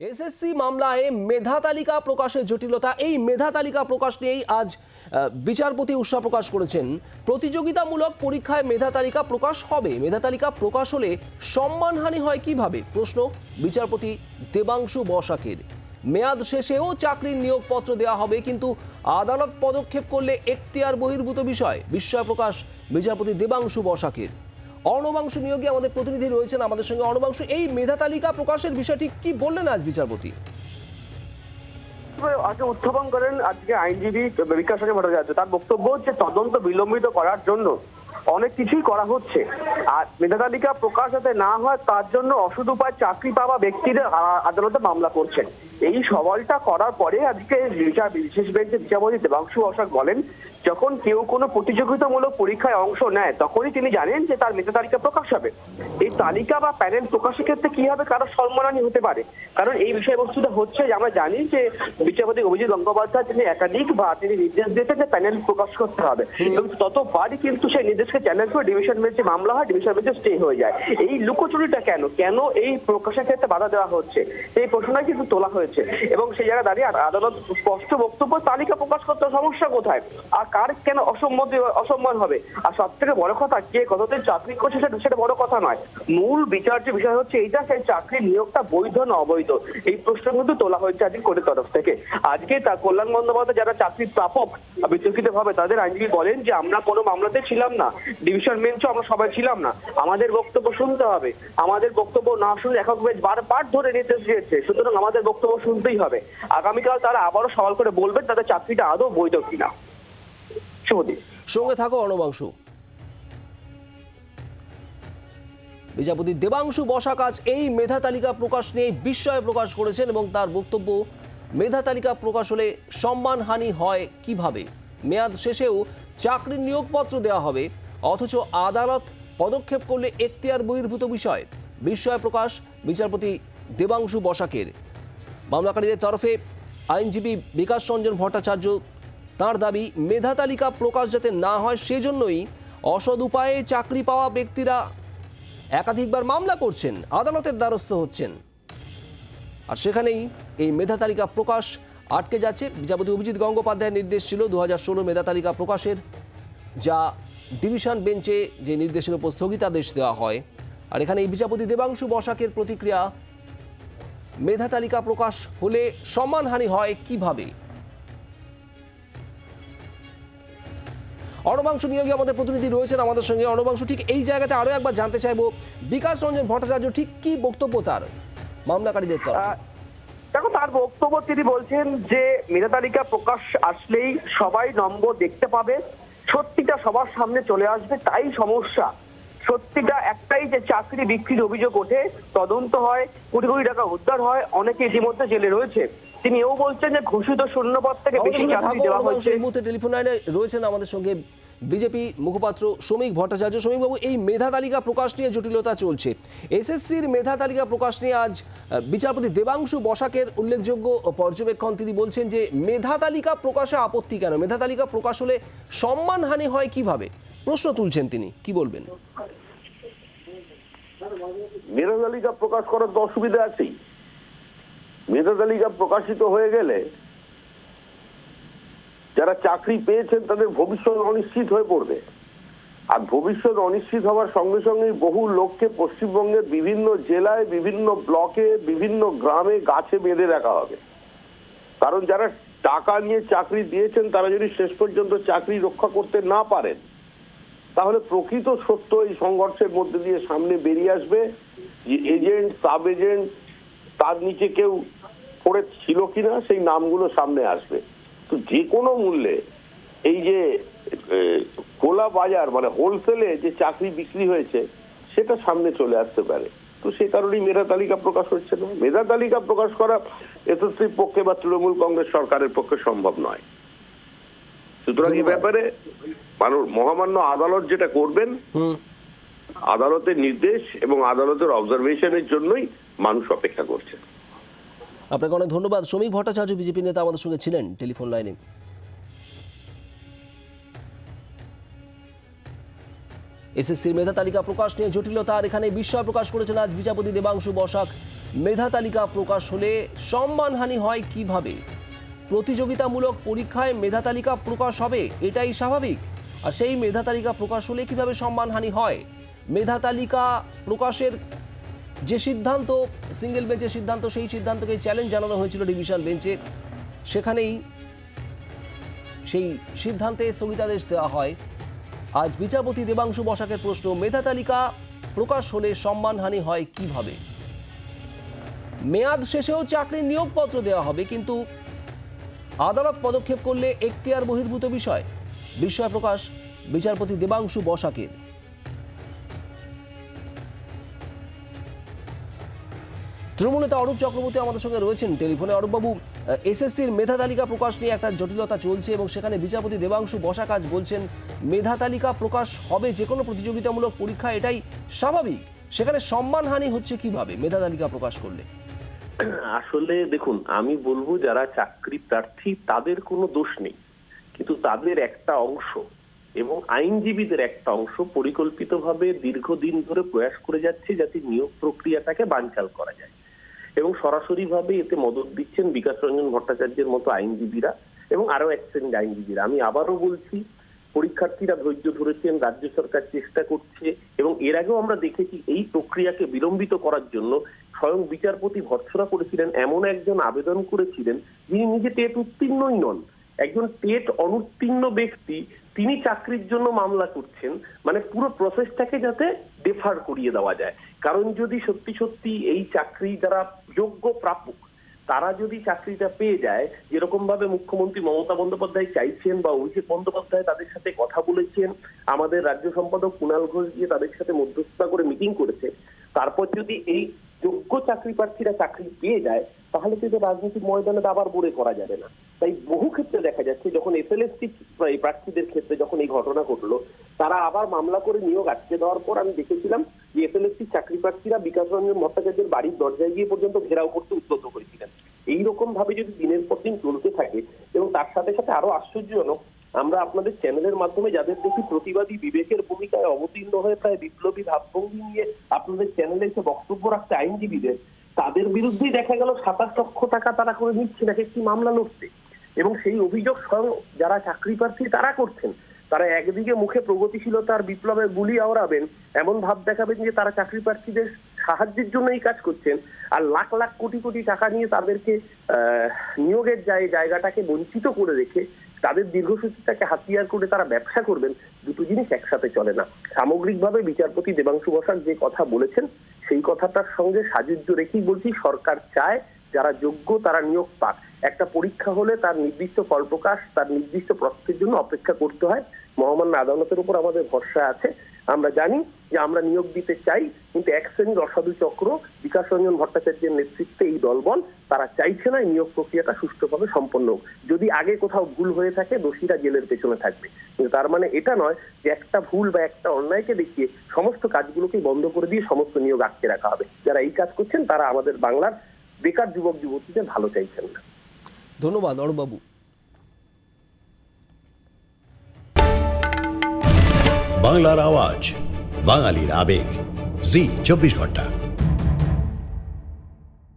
SSC মামলায় মেধা তালিকা প্রকাশের জটিলতা, এই মেধা তালিকা প্রকাশ নিয়েই আজ বিচারপতি উৎসাহ প্রকাশ করেছেন। প্রতিযোগিতামূলক পরীক্ষায় মেধা তালিকা প্রকাশ হবে। মেধা তালিকা প্রকাশ হলে সম্মানহানি হয় কীভাবে? প্রশ্ন বিচারপতি দেবাংশু বসাকের। মেয়াদ শেষেও চাকরির নিয়োগপত্র দেওয়া হবে, কিন্তু আদালত পদক্ষেপ করলে এখতিয়ার বহির্ভূত বিষয়। বিস্ময় প্রকাশ বিচারপতি দেবাংশু বসাকের। অর্ণবাংশু নিয়োগে আমাদের প্রতিনিধি রয়েছেন আমাদের সঙ্গে। অর্ণবাংশ, এই মেধা তালিকা প্রকাশের বিষয়টি কি বললেন আজ বিচারপতি? আজকে উত্থাপন করেন আজকে আইনজীবী বিকাশ ভট্টাচার্য। তার বক্তব্য হচ্ছে তদন্ত বিলম্বিত করার জন্য। অনেক কিছুই করা হচ্ছে। আর মেধা তালিকা প্রকাশ যাতে না হয় তার জন্য অসৎ উপায় চাকরি পাওয়া ব্যক্তিরা আ- আদালতে মামলা করছেন। এই সওয়ালটা করার পরে আজকে বিচার বিশেষ বেঞ্চে বিচারপতি দেবাংশু অশোক বলেন যখন কেউ কোনো প্রতিযোগিতামূলক পরীক্ষায় অংশ নেয় তখনই তিনি জানেন যে তার মেধা তালিকা প্রকাশ হবে। এই তালিকা বা প্যানেল প্রকাশের ক্ষেত্রে কি হবে কারও সম্মানহানি হতে পারে? কারণ এই বিষয়বস্তুটা হচ্ছে যে আমরা জানি যে বিচারপতি অভিজিৎ গঙ্গোপাধ্যায় তিনি একাধিক বা তিনি নির্দেশ দিয়েছেন যে প্যানেল প্রকাশ করতে হবে। এবং ততবারই কিন্তু সেই নির্দেশকে চ্যালেঞ্জ করে ডিভিশন বেঞ্চে মামলা হয় ডিভিশন বেঞ্চে স্টে হয়ে যায়। এই লুকোচুরিটা কেন? কেন এই প্রকাশের ক্ষেত্রে বাধা দেওয়া হচ্ছে? এই প্রশ্নটাই কিন্তু তোলা হয়েছে। এবং সেই জায়গায় দাঁড়িয়ে আদালত স্পষ্ট বক্তব্য, তালিকা প্রকাশ করতে সমস্যা কোথায়? আর কার কেন অসম্মতি, অসম্মান হবে? আর সব থেকে বড় কথা, কে কতদিন চাকরি করছে সেটা সেটা বড় কথা নয়। মূল বিচার যে বিষয় হচ্ছে এইটা, সেই চাকরির নিয়োগটা বৈধ না অবৈধ? এই প্রশ্ন কিন্তু তোলা হয়েছে আজকে কোর্টের তরফ থেকে। আজকে তা কল্যাণ বন্দ্যোপাধ্যায় যারা চাকরির প্রাপক বিতর্কিত ভাবে তাদের আইনজীবী বলেন যে, আমরা কোনো মামলাতে ছিলাম না। ডিভিশন বেঞ্চও আমরা সবাই ছিলাম না। আমাদের বক্তব্য শুনতে হবে। আমাদের বক্তব্য না শুনে একক বেঞ্চ বারবার ধরে নির্দেশ দিয়েছে সুতরাং আমাদের বক্তব্য শুনতেই হবে। আগামীকাল তারা আবারও সওয়াল করে বলবেন তাদের চাকরিটা আদৌ বৈধ কিনা। শুভদীপ সঙ্গে থাকো অর্ণবাংশু বিচারপতি দেবাংশু বসাক আজ এই মেধা তালিকা প্রকাশ নিয়ে বিস্ময় প্রকাশ করেছেন এবং তার বক্তব্য, মেধা তালিকা প্রকাশ হলে সম্মানহানি হয় কীভাবে? মেয়াদ শেষেও চাকরির নিয়োগপত্র দেওয়া হবে। অথচ আদালত পদক্ষেপ করলে এখতিয়ার বহির্ভূত বিষয়। বিস্ময় প্রকাশ বিচারপতি দেবাংশু বসাকের। মামলাকারীদের তরফে আইনজীবী বিকাশ রঞ্জন ভট্টাচার্য তার দাবি, মেধা তালিকা প্রকাশ যাতে না হয় সেজন্যই অসৎ উপায়ে চাকরি পাওয়া ব্যক্তিরা একাধিকবার মামলা করছেন, আদালতের দ্বারস্থ হচ্ছেন। আর সেখানেই এই মেধা তালিকা প্রকাশ আটকে যাচ্ছে। বিচারপতি অভিজিৎ গঙ্গোপাধ্যায়ের নির্দেশ ছিল দু হাজার ষোলো মেধা তালিকা প্রকাশের, যা ডিভিশন বেঞ্চে যে নির্দেশের উপর স্থগিতাদেশ দেওয়া হয়, আর এখানে এই বিচারপতি দেবাংশু বসাকের প্রতিক্রিয়া, মেধা তালিকা প্রকাশ হলে সম্মানহানি হয় কীভাবে? অর্ণবাংশ নিয়োগে আমাদের প্রতিনিধি রয়েছেন আমাদের সঙ্গে। অর্ণবাংশ ঠিক এই জায়গাতে আরও একবার জানতে চাইব, বিকাশ রঞ্জন ভট্টাচার্য, ঠিক কি বক্তব্য তার? মামলাকারীদের তরফ। দেখো, তার বক্তব্য তিনি বলছেন যে, মেধা তালিকা প্রকাশ আসলেই সবাই নম্বর দেখতে পাবে। সত্যিটা সবার সামনে চলে আসবে তাই সমস্যা। সত্যিটা একটাই যে চাকরি বিক্রির অভিযোগ ওঠে তদন্ত হয় কোটি কোটি টাকা উদ্ধার হয় অনেকে ইতিমধ্যে জেলে রয়েছে। তিনি এও বলছেন যে ঘোষিত শূন্যপদ থেকে বেশি চাকরি দেওয়া হয়েছে। এই মুহূর্তে টেলিফোন লাইনে রয়েছেন আমাদের সঙ্গে বিজেপি মুখপাত্র শ্রমিক ভট্টাচার্য। শ্রমিকবাবু, এই মেধা তালিকা প্রকাশ নিয়ে জটিলতা চলছে। এসএসসির মেধা তালিকা প্রকাশ নিয়ে আজ বিচারপতি দেবাংশু বসাকের উল্লেখযোগ্য পর্যবেক্ষণ। তিনি বলছেন যে, মেধা তালিকা প্রকাশে আপত্তি কেন? মেধা তালিকা প্রকাশ হলে সম্মানহানি হয় কীভাবে? প্রশ্ন তুলছেন তিনি। কি বলবেন? মেধা তালিকা প্রকাশ করার তো অসুবিধা আছেই। মেধা তালিকা প্রকাশিত হয়ে গেলে যারা চাকরি পেয়েছেন, তাদের ভবিষ্যৎ অনিশ্চিত হয়ে পড়বে। আর ভবিষ্যৎ অনিশ্চিত হওয়ার সঙ্গে সঙ্গে বহু লোককে পশ্চিমবঙ্গের বিভিন্ন জেলায়, বিভিন্ন ব্লকে, বিভিন্ন গ্রামে গাছে বেঁধে রাখা হবে। কারণ যারা টাকা নিয়ে চাকরি দিয়েছেন, তারা যদি শেষ পর্যন্ত চাকরি রক্ষা করতে না পারেন, তাহলে প্রকৃত সত্য এই সংঘর্ষের মধ্যে দিয়ে সামনে বেরিয়ে আসবে যে এজেন্ট, সাব এজেন্ট, তার নিচে কেউ পড়ে ছিল কিনা, সেই নামগুলো সামনে আসবে। তো যে কোনো মূল্যে এই যে এ, খোলা বাজার মানে হোলসেলে যে চাকরি বিক্রি হয়েছে সেটা সামনে চলে আসতে পারে। তো সে কারণেই মেধা তালিকা প্রকাশ হচ্ছে না। মেধা তালিকা প্রকাশ করা এসএসসির পক্ষে বা তৃণমূল কংগ্রেস সরকারের পক্ষে সম্ভব নয়। সুতরাং এই ব্যাপারে মানুষ মহামান্য আদালত যেটা করবেন আদালতের নির্দেশ এবং আদালতের অবজারভেশনের জন্যই মানুষ অপেক্ষা করছে আপনাকে অনেক ধন্যবাদ। শ্রমিক ভট্টাচার্য, বিজেপি নেতা আমাদের সঙ্গে ছিলেন টেলিফোন লাইনে। এসএসসির মেধা তালিকা প্রকাশ নিয়ে জটিলতা, আর এখানে বিস্ময় প্রকাশ করেছেন আজ বিচারপতি দেবাংশু বসাক। মেধা তালিকা প্রকাশ হলে সম্মানহানি হয় কীভাবে? প্রতিযোগিতামূলক পরীক্ষায় মেধা তালিকা প্রকাশ হবে, এটাই স্বাভাবিক। আর সেই মেধা তালিকা প্রকাশ হলে কীভাবে সম্মানহানি হয়? মেধা তালিকা প্রকাশের যে সিদ্ধান্ত সিঙ্গেল বেঞ্চের সিদ্ধান্ত, সেই সিদ্ধান্তকে চ্যালেঞ্জ জানানো হয়েছিল ডিভিশন বেঞ্চে সেখানেই সেই সিদ্ধান্তে স্থগিতাদেশ দেওয়া হয়। আজ বিচারপতি দেবাংশু বসাকের প্রশ্ন, মেধা তালিকা প্রকাশ হলে সম্মানহানি হয় কীভাবে? মেয়াদ শেষেও চাকরির নিয়োগপত্র দেওয়া হবে, কিন্তু আদালত পদক্ষেপ করলে এখতিয়ার বহির্ভূত বিষয়। বিস্ময় প্রকাশ বিচারপতি দেবাংশু বসাকের। তৃণমূল নেতা অরূপ চক্রবর্তী আমাদের সঙ্গে রয়েছেন টেলিফোনে। অরূপবাবু এসএসসির মেধা তালিকা প্রকাশ নিয়ে একটা জটিলতা চলছে এবং সেখানে বিচারপতি দেবাংশু বসাক আজ বলছেন মেধা তালিকা প্রকাশ হবে যে কোনো প্রতিযোগিতামূলক পরীক্ষা, এটাই স্বাভাবিক। সেখানে সম্মানহানি হচ্ছে কীভাবে মেধা তালিকা প্রকাশ করলে? আসলে দেখুন, আমি বলব যারা চাকরি প্রার্থী, তাদের কোনো দোষ নেই। কিন্তু তাদের একটা অংশ এবং আইনজীবীদের একটা অংশ পরিকল্পিতভাবে দীর্ঘদিন ধরে প্রয়াস করে যাচ্ছে যাতে নিয়োগ প্রক্রিয়াটাকে বানচাল করা যায়। এবং সরাসরিভাবে এতে মদত দিচ্ছেন বিকাশ রঞ্জন ভট্টাচার্যের মতো আইনজীবীরা এবং আরও এক শ্রেণির আইনজীবীরা। আমি আবারও বলছি, পরীক্ষার্থীরা ধৈর্য ধরেছেন, রাজ্য সরকার চেষ্টা করছে এবং এর আগেও আমরা দেখেছি এই প্রক্রিয়াকে বিলম্বিত করার জন্য স্বয়ং বিচারপতি ভর্ৎসনা করেছিলেন, এমন একজন আবেদন করেছিলেন যিনি নিজে টেট উত্তীর্ণই নন। একজন টেট অনুত্তীর্ণ ব্যক্তি, তিনি চাকরির জন্য মামলা করছেন মানে পুরো প্রসেসটাকে যাতে ডেফার করিয়ে দেওয়া যায়। কারণ যদি সত্যি সত্যি এই চাকরি যারা যোগ্য প্রাপক, তারা যদি চাকরিটা পেয়ে যায় যেরকম ভাবে মুখ্যমন্ত্রী মমতা বন্দ্যোপাধ্যায় চাইছেন বা অভিষেক বন্দ্যোপাধ্যায় তাদের সাথে কথা বলেছেন, আমাদের রাজ্য সম্পাদক কুণাল ঘোষ গিয়ে তাদের সাথে মধ্যস্থতা করে মিটিং করেছে, তারপর যদি এই যোগ্য চাকরি প্রার্থীরা চাকরি পেয়ে যায়, তাহলে কিন্তু রাজনৈতিক ময়দানে দাবার বলে করা যাবে না। তাই বহু ক্ষেত্রে দেখা যাচ্ছে যখন এসএলএসটি প্রার্থীদের ক্ষেত্রে যখন এই ঘটনা ঘটলো, তারা আবার মামলা করে নিয়োগ আটকে দেওয়ার পর আমি দেখেছিলাম যে এসএলএসটি চাকরি প্রার্থীরা বিকাশ রঞ্জন ভট্টাচার্যের বাড়ির দরজায় গিয়ে পর্যন্ত ঘেরাও করতে উদ্যত করেছিলেন। এইরকম ভাবে যদি দিনের পর দিন চলতে থাকে এবং তার সাথে সাথে আরও আশ্চর্যজনক, আমরা আপনাদের চ্যানেলের মাধ্যমে যাদের দেখি প্রতিবাদী বিবেকের ভূমিকায় অবতীর্ণ হয়ে প্রায় বিপ্লবী ভাবভঙ্গি নিয়ে আপনাদের চ্যানেলে এসে বক্তব্য রাখছে আইনজীবীদের, তাদের বিরুদ্ধেই দেখা গেল সাতাশ লক্ষ টাকা তারা করে নিচ্ছেন এক একটি মামলা লড়তে। এবং সেই অভিযোগ স্বয়ং যারা চাকরি প্রার্থী তারা করছেন। তারা একদিকে মুখে প্রগতিশীলতার বিপ্লবের গুলি আওড়াবেন, এমন ভাব দেখাবেন যে তারা চাকরি প্রার্থীদের সাহায্যের জন্য এই কাজ করছেন। আর লাখ লাখ কোটি কোটি টাকা নিয়ে তাদেরকে নিয়োগের জায়- জায়গাটাকে বঞ্চিত করে রেখে তাদের দীর্ঘসূচিটাকে হাতিয়ার করে তারা ব্যবসা করবেন, দুটো জিনিস একসাথে চলে না। সামগ্রিকভাবে বিচারপতি দেবাংশু বসাক যে কথা বলেছেন, সেই কথাটার সঙ্গে সাযুজ্য রেখেই বলছি, সরকার চায় যারা যোগ্য তারা নিয়োগ পাক। একটা পরীক্ষা হলে তার নির্দিষ্ট ফল প্রকাশ, তার নির্দিষ্ট প্রস্তুতির জন্য অপেক্ষা করতে হয়। মহামান্য আদালতের উপর আমাদের ভরসা আছে। আমরা জানি যে আমরা নিয়োগ দিতে চাই, কিন্তু এক শ্রেণির অসাধু চক্র, বিকাশ রঞ্জন ভট্টাচার্যের নেতৃত্বে এই দলবল, তারা চাইছে না নিয়োগ প্রক্রিয়াটা সুষ্ঠুভাবে সম্পন্ন হোক। যদি আগে কোথাও ভুল হয়ে থাকে, দোষীরা জেলের পেছনে থাকবে। কিন্তু তার মানে এটা নয় যে একটা ভুল বা একটা অন্যায়কে দেখিয়ে সমস্ত কাজগুলোকেই বন্ধ করে দিয়ে সমস্ত নিয়োগ আটকে রাখা হবে। যারা এই কাজ করছেন, তারা আমাদের বাংলার বেকার যুবক যুবতীদের ভালো চাইছেন না। ধন্যবাদ অরুবাবু বাংলার আওয়াজ বাঙালির আবেগ। জি চব্বিশ ঘণ্টা।